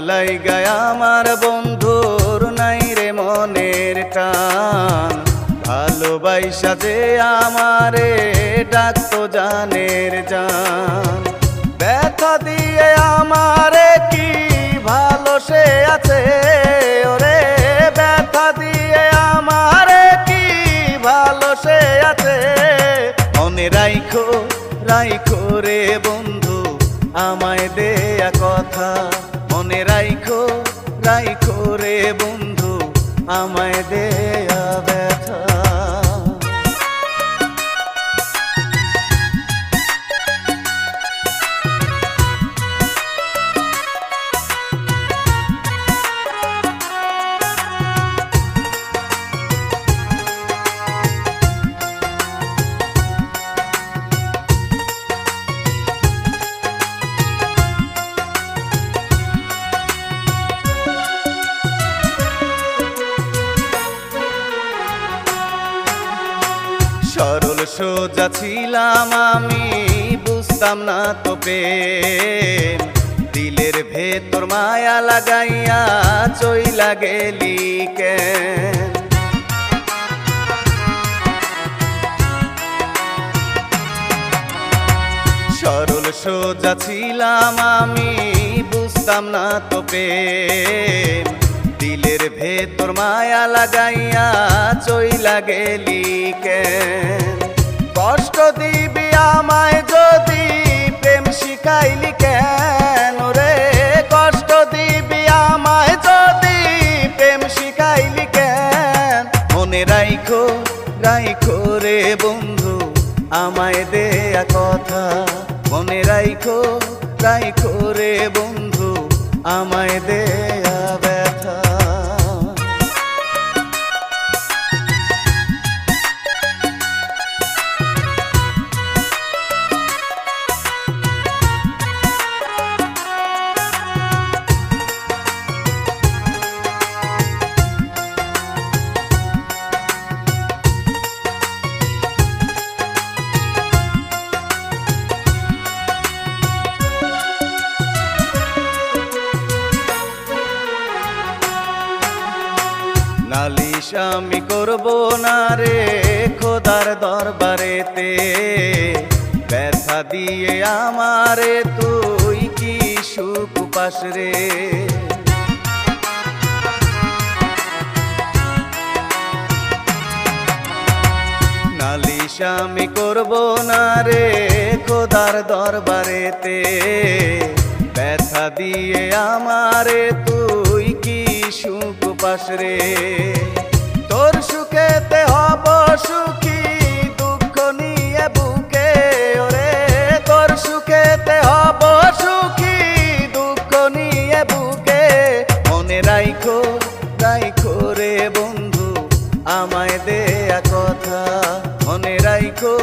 লাইগায় আমার বন্ধুর নাই রে মনের টান। ভালোবাসা যে আমারে ডাকতো জানের জান। ব্যথা দিয়ে আমারে কি ভালো সে আছে? ওরে ব্যথা দিয়ে আমারে কি ভালো সে আছে? মনে রাইখো রাইখো রে বন্ধু, আমায় দেয়া কথা। মনে রাইখো রাইখো রে বন্ধু আমায় দেয়া সরল সোজা ছিলাম আমি, বুঝতাম না তো প্রেম। দিলের ভেতর মায়া লাগাইয়া চইলা গেলি কেন? সরল সোজা ছিলাম আমি, বুঝতাম না তো প্রেম। ভেতর মায়া লাগাইয়া চইলা গেলি কেন? কষ্ট দিবি আমায় যদি, প্রেম শিখাইলি কেন রে? কষ্ট দিবি আমায় যদি, প্রেম শিখাইলি কেন? মনে রাইখো রাইখো রে বন্ধু, আমায় দেয়া কথা। মনে রাইখো রাইখো রে বন্ধু, আমায় দেয়া আমি করব না রে খোদার দরবারেতে। ব্যথা দিয়ে আমারে তুই কি সুখ পাস রে? নালিশ আমি করব না রে খোদার দরবারেতে। ব্যথা দিয়ে আমারে তুই কি সুখ পাস রে? সুখেতে হব সুখী, দুঃখ নিয়ে বুকে ওরে। তোর সুখেতে হব সুখী, দুঃখ নিয়ে বুকে। মনে রাইখো রাইখো রে বন্ধু, আমায় দেয়া কথা। মনে রাইখো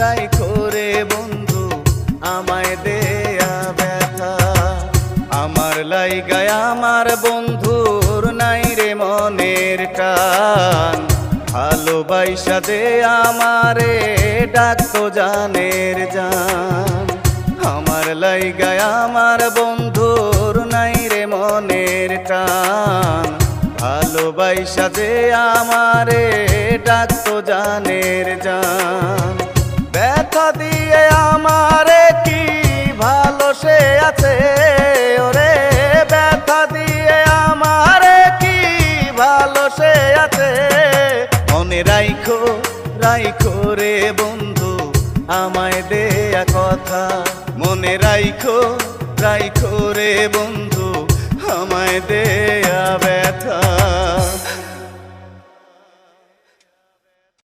রাইখো রে বন্ধু, আমায় দেয়া ব্যথা। আমার লাইগায় আমার রে মনের টান। ভালোবাসা দে আমারে, ডাকতো জানের জান। আমার লাইগায় আমার বন্ধুর নাই রে মনের টান। ভালোবাসা যে আমারে, ডাকতো জানের জান। ব্যথা দিয়ে আমারে কি ভালো সে আছে? রাইখো রাইখো রে বন্ধু আমায় দেয়া কথা। মনে রাইখো রাইখো রে বন্ধু